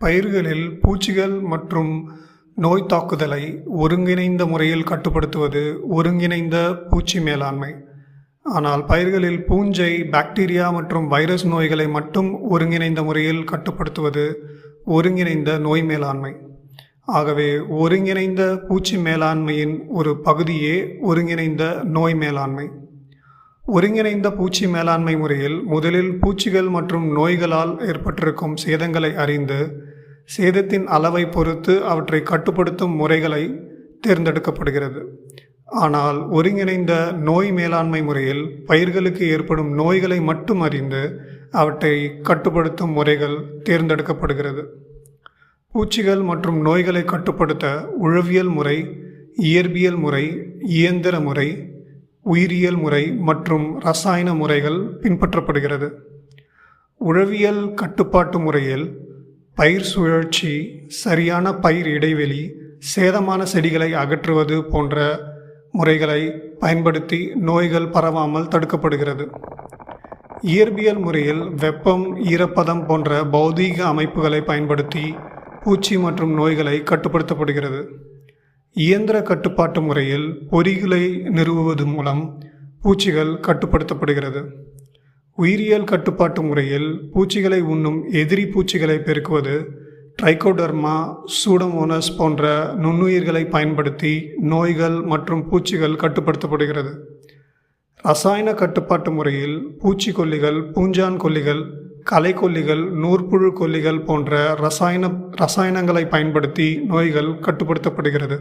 பயிர்களில் பூச்சிகள் மற்றும் நோய் தாக்குதலை ஒருங்கிணைந்த முறையில் கட்டுப்படுத்துவது ஒருங்கிணைந்த பூச்சி மேலாண்மை. ஆனால் பயிர்களில் பூஞ்சை பாக்டீரியா மற்றும் வைரஸ் நோய்களை மட்டும் ஒருங்கிணைந்த முறையில் கட்டுப்படுத்துவது ஒருங்கிணைந்த நோய் மேலாண்மை. ஆகவே ஒருங்கிணைந்த பூச்சி மேலாண்மையின் ஒரு பகுதியே ஒருங்கிணைந்த நோய் மேலாண்மை. ஒருங்கிணைந்த பூச்சி மேலாண்மை முறையில் முதலில் பூச்சிகள் மற்றும் நோய்களால் ஏற்பட்டிருக்கும் சேதங்களை அறிந்து சேதத்தின் அளவை பொறுத்து அவற்றை கட்டுப்படுத்தும் முறைகளை தேர்ந்தெடுக்கப்படுகிறது. ஆனால் ஒருங்கிணைந்த நோய் மேலாண்மை முறையில் பயிர்களுக்கு ஏற்படும் நோய்களை மட்டும் அறிந்து அவற்றை கட்டுப்படுத்தும் முறைகள் தேர்ந்தெடுக்கப்படுகிறது. பூச்சிகள் மற்றும் நோய்களை கட்டுப்படுத்த உழவியல் முறை இயற்பியல் முறை இயந்திர முறை உயிரியல் முறை மற்றும் ரசாயன முறைகள் பின்பற்றப்படுகிறது. உழவியல் கட்டுப்பாட்டு முறையில் பயிர் சுழற்சி சரியான பயிர் இடைவெளி சேதமான செடிகளை அகற்றுவது போன்ற முறைகளை பயன்படுத்தி நோய்கள் பரவாமல் தடுக்கப்படுகிறது. இயற்பியல் முறையில் வெப்பம் ஈரப்பதம் போன்ற பௌதீக அமைப்புகளை பயன்படுத்தி பூச்சி மற்றும் நோய்களை கட்டுப்படுத்தப்படுகிறது. இயந்திர கட்டுப்பாட்டு முறையில் பொறிகளை நிறுவுவது மூலம் பூச்சிகள் கட்டுப்படுத்தப்படுகிறது. உயிரியல் கட்டுப்பாட்டு முறையில் பூச்சிகளை உண்ணும் எதிரி பூச்சிகளை பெருக்குவது ட்ரைகோடர்மா சூடமோனஸ் போன்ற நுண்ணுயிர்களை பயன்படுத்தி நோய்கள் மற்றும் பூச்சிகள் கட்டுப்படுத்தப்படுகிறது. ரசாயன கட்டுப்பாட்டு முறையில் பூச்சிக்கொல்லிகள் பூஞ்சான் கொல்லிகள் கலைக்கொல்லிகள் நூற்புழு கொல்லிகள் போன்ற ரசாயன ரசாயனங்களை பயன்படுத்தி நோய்கள் கட்டுப்படுத்தப்படுகிறது.